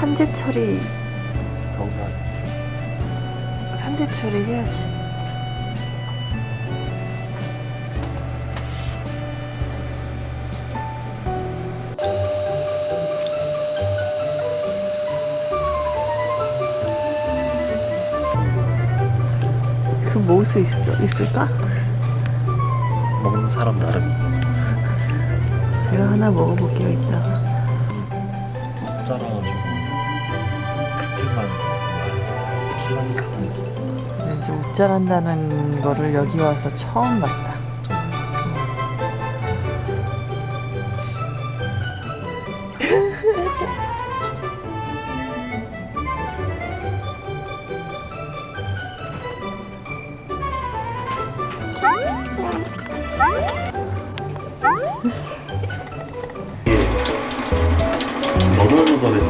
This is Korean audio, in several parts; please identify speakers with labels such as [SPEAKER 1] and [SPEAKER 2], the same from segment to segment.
[SPEAKER 1] 산재 처리,
[SPEAKER 2] 경사
[SPEAKER 1] 산재 처리 해야지. 그 모수 있어 있을까?
[SPEAKER 2] 먹는 사람 나름
[SPEAKER 1] 제가 하나 먹어볼게요 이따가.
[SPEAKER 2] 짜라가지고
[SPEAKER 1] 근데 이제 웃잘한다는 거를 여기 와서 처음 봤다.
[SPEAKER 2] 너덜너덜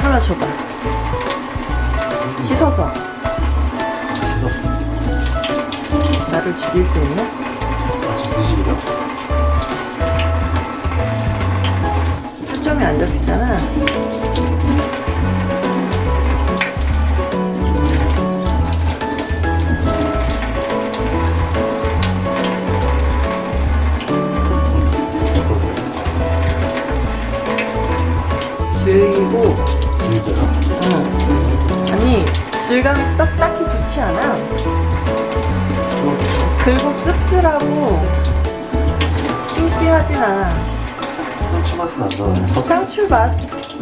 [SPEAKER 1] 하나 줘봐. 씻어서
[SPEAKER 2] 씻었어
[SPEAKER 1] 나를 죽일 수 있나?
[SPEAKER 2] 아직 드시고요?
[SPEAKER 1] 초점이 안 잡히잖아. 질기고,
[SPEAKER 2] 진짜요?
[SPEAKER 1] 응. 아니, 질감이 딱 딱히 좋지 않아. 그리고 씁쓸하고, 심심하진 않아.
[SPEAKER 2] 상추 맛은 안 나요
[SPEAKER 1] 상추 맛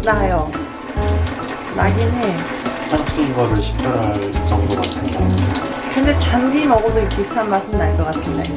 [SPEAKER 1] 나요. 나긴 해.
[SPEAKER 2] 상추인 거를 식별할 정도 같은데
[SPEAKER 1] 근데 잔디 먹어도 비슷한 맛은 날 것 같은데.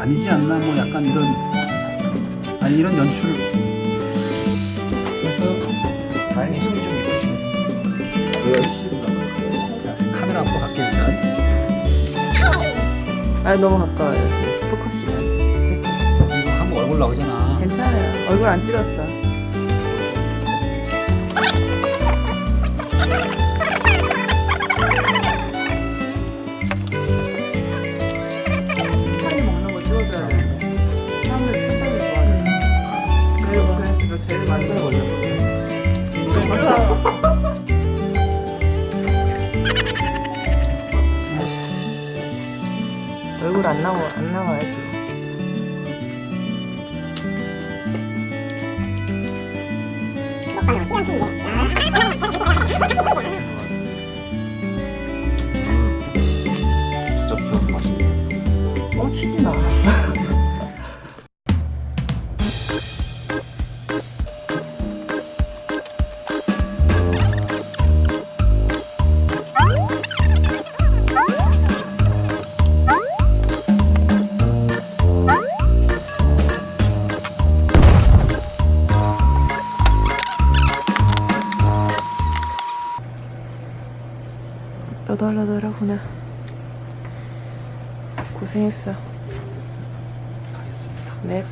[SPEAKER 3] 아니지 않나? 뭐 약간 이런 아니 이런 연출. 그래서 다행히 손이 좀 이쁘시네. 왜 카메라 앞으로 갈게 일단.
[SPEAKER 1] 아 너무 가까워요. 포커싱.
[SPEAKER 3] 이거 한번 얼굴 나오잖아.
[SPEAKER 1] 괜찮아요. 얼굴 안 찍었어. 얼굴 안 나와 안 나와야지.
[SPEAKER 2] 진짜 비어서 맛있네
[SPEAKER 1] 뻥치지 마. 너덜너덜하구나. 고생했어.
[SPEAKER 2] 가겠습니다
[SPEAKER 1] 네.